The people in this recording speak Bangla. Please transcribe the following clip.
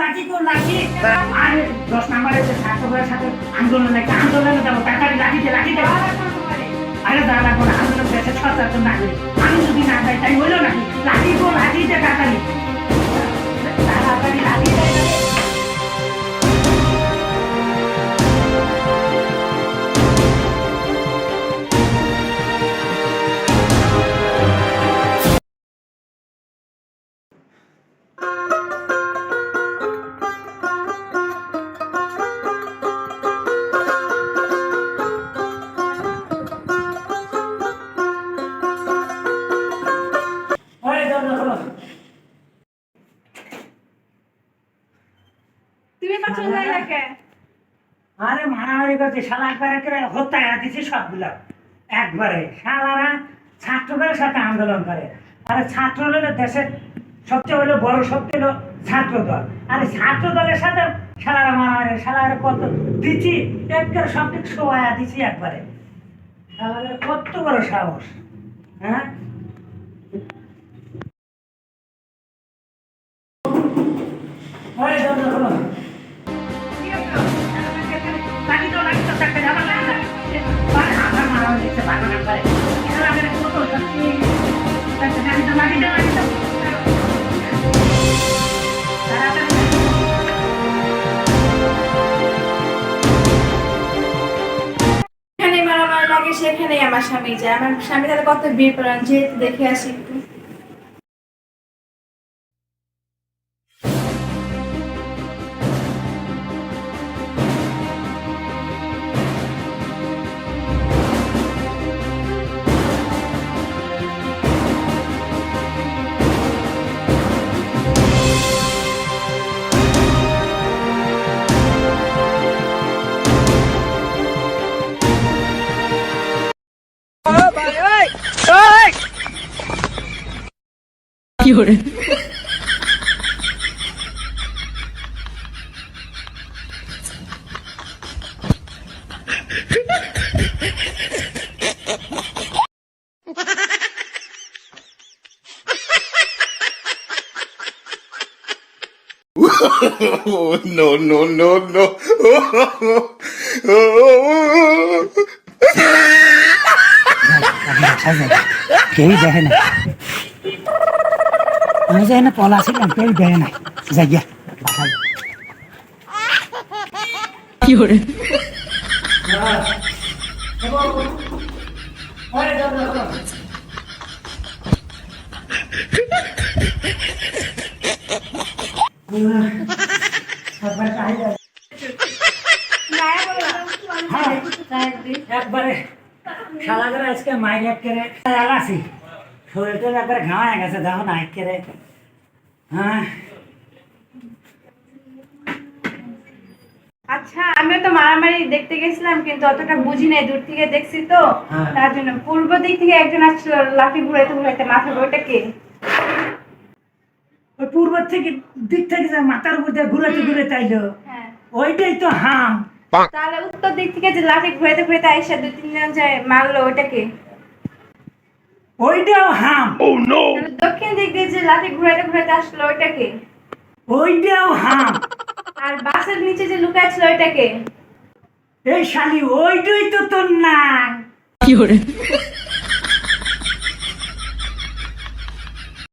লাঠি কো লাঠি আর দশ নাম্বারে যে ছাত্রদের সাথে আন্দোলন আন্দোলন আন্দোলনে যাব টাকার লাঠিতে লাঠিতে। আরে দাঁড়া লাগবো না। আন্দোলন দেশে ছ চারজন নাগরিক। আমি যদি না যাই তাই হইল নাকি? লাঠি কো লাঠিতে টাকারি তাড়াতাড়ি লাঠি আরে মারামারি করছে, শালা একবারে করে হত্যায় দিছে সবগুলা। একবারে। শালারা ছাত্রদের সাথে আন্দোলন করে। আরে ছাত্র হলো দেশের সবচেয়ে হলো বড় শক্তি হলো ছাত্র দল আরে ছাত্র দলের সাথে শালারা মারামারি শালারা কত দিচ্ছি একবারে সব দিক সোয়া দিছি একবারে। কত বড় সাহস হ্যাঁ? সেখানেই আমার স্বামী যায়। আমার স্বামী তাহলে কত বিয়ে করেন? যেহেতু দেখে আসি একটু। 有人。oh, no, no, no, no. Oh, oh, oh, oh. আমি যে এনে পলা ছিলাম কেউ দেখে না যাই গিয়া। খোলো। হ্যাঁ, একবারে। শালাদের আজকে মাইর এক করে আলাসি একবারে হয়ে গেছে দেখো না হ্যাঁ। আচ্ছা আমিও তো মারামারি দেখতে গেছিলাম কিন্তু অতটা বুঝি নাই দূর থেকে দেখছি তো। হ্যাঁ। তার জন্য পূর্ব দিক থেকে একজন আসছিল লাঠি ঘুরাইতে ঘুরাইতে মাথা ওটা কে? ওই পূর্ব থেকে দিক থেকে যে মাথার উপর দিয়ে ঘুরাতে ঘুরাতে আইলো হ্যাঁ। ওইটাই তো হাম। তাহলে উত্তর দিক থেকে যে লাঠি ঘুরাইতে ঘুরাইতে আইসা দুই তিনজন যায় মারলো ওটাকে ওইটাও হাম। ও নো দক্ষিণ দিক দিয়ে যে লাঠি ঘুরাইতে ঘুরাইতে আসলো ওইটাকে? ওইটাও হাম। আর বাসের নিচে যে লুকায় ছিল ওইটাকে? এই শালি ওইটাই তো তোর না